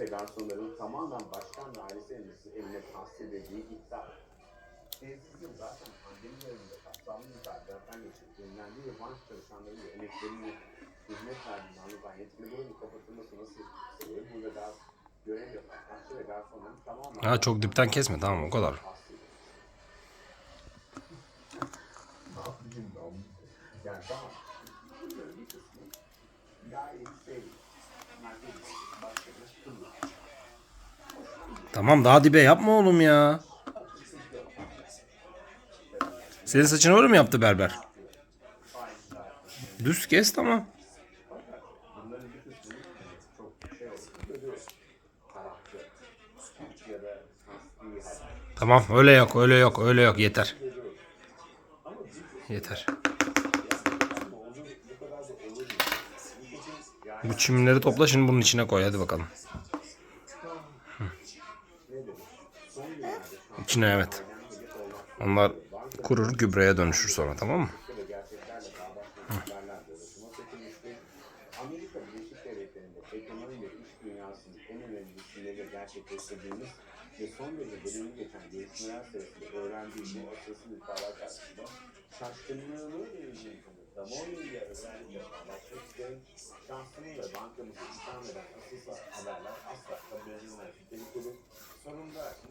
ve garsonların tamamen başkan ve ailesi eline, tahsil edildiği iddia. Tesisizin zaten pandemi döneminde kapsamlı mücadeleden geçirip yenilendiği ve bank çalışanların ve emeklerini hizmet verdiğini anlatan yetkili buranın kapatılması nasıl istiyor? Burada da görev yapan aşçı ve garsonların tamamen... Ha çok dipten kesme tamam o kadar. Yani tamam. Gayet sevdik. Tamam daha dibe yapma oğlum ya. Senin saçını öyle mi yaptı berber? Düz kes tamam. Tamam öyle yok öyle yok öyle yok yeter. Yeter. Bu çimleri topla şimdi bunun içine koy hadi bakalım. İçine evet. Onlar kurur gübreye dönüşür sonra tamam mı? Amerika Birleşik